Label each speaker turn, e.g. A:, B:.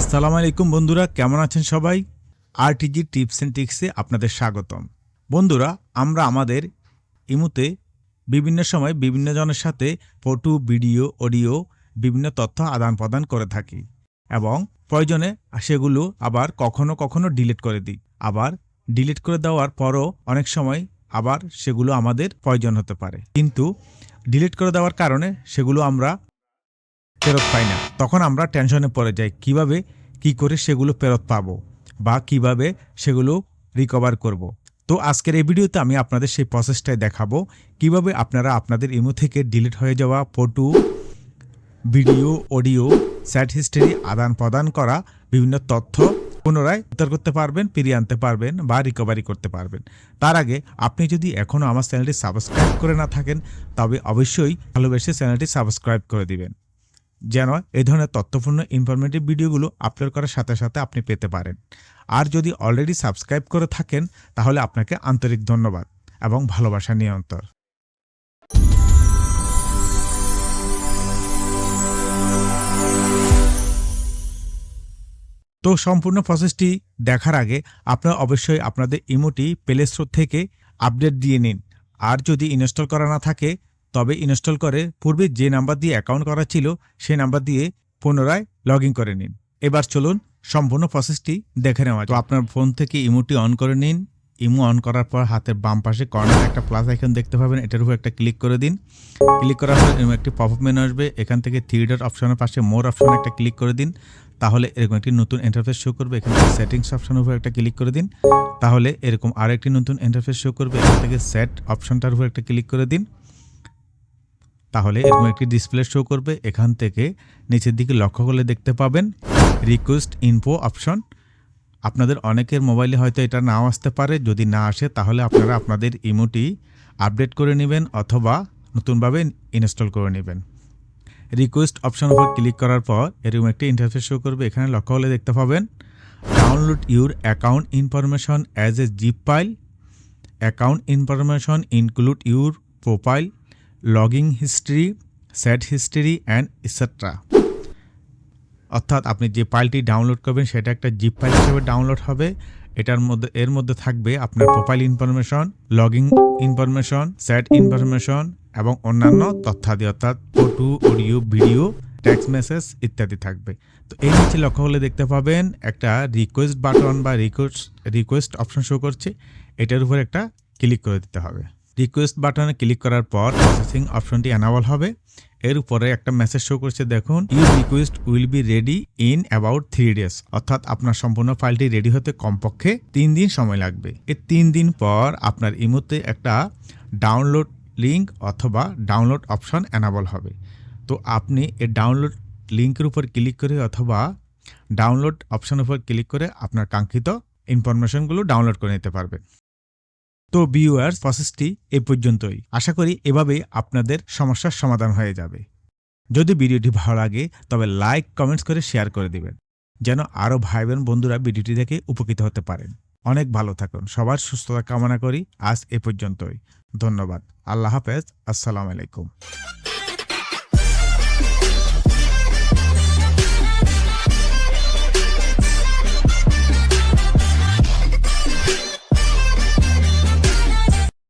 A: আসসালামু আলাইকুম বন্ধুরা, কেমন আছেন সবাই? আরটিজি টিপস অ্যান্ড টিক্সে আপনাদের স্বাগতম। বন্ধুরা, আমরা আমাদের ইমুতে বিভিন্ন সময় বিভিন্ন জনের সাথে ফটো, ভিডিও, অডিও, বিভিন্ন তথ্য আদান প্রদান করে থাকি এবং প্রয়োজনে সেগুলো আবার কখনো কখনো ডিলিট করে দিই। আবার ডিলিট করে দেওয়ার পরও অনেক সময় আবার সেগুলো আমাদের প্রয়োজন হতে পারে। কিন্তু ডিলিট করে দেওয়ার কারণে সেগুলো আমরা ফেরত পাই না। তখন আমরা টেনশনে পড়ে যাই, কীভাবে, কি করে সেগুলো ফেরত পাবো বা কীভাবে সেগুলো রিকভার করব। তো আজকের এই ভিডিওতে আমি আপনাদের সেই প্রসেসটাই দেখাবো, কীভাবে আপনারা আপনাদের ইমো থেকে ডিলিট হয়ে যাওয়া photo video audio chat history আদান প্রদান করা বিভিন্ন তথ্য পুনরায় উদ্ধার করতে পারবেন, ফিরিয়ে আনতে পারবেন বা রিকভারি করতে পারবেন। তার আগে আপনি যদি এখনও আমার চ্যানেলটি সাবস্ক্রাইব করে না থাকেন, তবে অবশ্যই ভালোবেসে চ্যানেলটি সাবস্ক্রাইব করে দিবেন। যেন এই ধরনের তথ্যপূর্ণ ইনফরমেটিভ ভিডিওগুলো আপলোড করার সাথে সাথে আপনি পেতে পারেন। আর যদি অলরেডি সাবস্ক্রাইব করে থাকেন, তাহলে আপনাকে আন্তরিক ধন্যবাদ এবং ভালোবাসা নিয়ন্তর তো সম্পূর্ণ প্রসেসটি দেখার আগে আপনারা অবশ্যই আপনাদের ইমোটি প্লে স্টোর থেকে আপডেট দিয়ে নিন। আর যদি ইনস্টল করা না থাকে তবে ইনস্টল করে পূর্বে যে নাম্বার দিয়ে অ্যাকাউন্ট করা ছিল সেই নাম্বার দিয়ে পুনরায় লগ করে নিন। এবার চলুন সম্পূর্ণ প্রসেসটি দেখে নেওয়া তো আপনার ফোন থেকে ইমোটি অন করে নিন। ইমো অন করার পর হাতের বাম পাশে কর্নার একটা প্লাস আইকন দেখতে পাবেন। এটার উপর একটা ক্লিক করে দিন। ক্লিক করার পর এরকম একটি পপ আপ মেনু আসবে। এখান থেকে ডট অপশনের পাশে মোর অপশনে একটা ক্লিক করে দিন। তাহলে এরকম একটি নতুন ইন্টারফেস শো করবে। এখান থেকে সেটিংস অপশনের উপর একটা ক্লিক করে দিন। তাহলে এরকম আরেকটি নতুন ইন্টারফেস শো করবে। এখান থেকে সেট অপশনটার উপর একটা ক্লিক করে দিন। তাহলে এরকম একটি ডিসপ্লে শো করবে। এখান থেকে নিচের দিকে লক্ষ্য করলে দেখতে পাবেন রিকোয়েস্ট ইনফো অপশন আপনাদের অনেকের মোবাইলে হয়তো এটা নাও আসতে পারে। যদি না আসে, তাহলে আপনারা আপনাদের ইমোটি আপডেট করে নেবেন অথবা নতুনভাবে ইনস্টল করে নেবেন। রিকোয়েস্ট অপশন উপর ক্লিক করার পর এরকম একটি ইন্টারফেস শো করবে। এখানে লক্ষ্য হলে দেখতে পাবেন download your account information as a zip file account information include your profile logging history chat history and etcetera অর্থাৎ আপনি যে ফাইলটি ডাউনলোড করবেন, সেটা একটা জিপ ফাইল হিসেবে ডাউনলোড হবে। এটার মধ্যে, এর মধ্যে থাকবে আপনার profile information logging information chat information এবং অন্যান্য তথ্যাদি, অর্থাৎ photo audio video text message ইত্যাদি থাকবে। তো এই নিচে লক্ষ্য হলে দেখতে পাবেন একটা রিকোয়েস্ট বাটন বা রিকোয়েস্ট রিকোয়েস্ট অপশন শো করছে। এটার উপর একটা ক্লিক করে দিতে হবে। রিকোয়েস্ট বাটনে ক্লিক করার পর প্রসেসিং অপশনটি অ্যানাবল হবে। এর উপরে একটা মেসেজ শো করছে, দেখুন you request will be ready in about three days অর্থাৎ আপনার সম্পূর্ণ ফাইলটি রেডি হতে কমপক্ষে তিন দিন সময় লাগবে। এই তিন দিন পর আপনার ইমোতে একটা ডাউনলোড লিঙ্ক অথবা ডাউনলোড অপশন অ্যানাবল হবে। তো আপনি এই ডাউনলোড লিঙ্কের উপর ক্লিক করে অথবা ডাউনলোড অপশনের উপর ক্লিক করে আপনার কাঙ্ক্ষিত ইনফরমেশনগুলো ডাউনলোড করে নিতে পারবেন। তো ভিউয়ার্স প্রসেসটি এ পর্যন্তই। আশা করি এভাবে আপনাদের সমস্যার সমাধান হয়ে যাবে। যদি ভিডিওটি ভালো লাগে, তবে লাইক কমেন্টস করে শেয়ার করে দিবেন, যেন আরও ভাই বোন বন্ধুরা ভিডিওটি দেখে উপকৃত হতে পারেন। অনেক ভালো থাকুন, সবার সুস্থতা কামনা করি, আজ এ পর্যন্তই। ধন্যবাদ, আল্লাহ হাফেজ, আসসালামু আলাইকুম।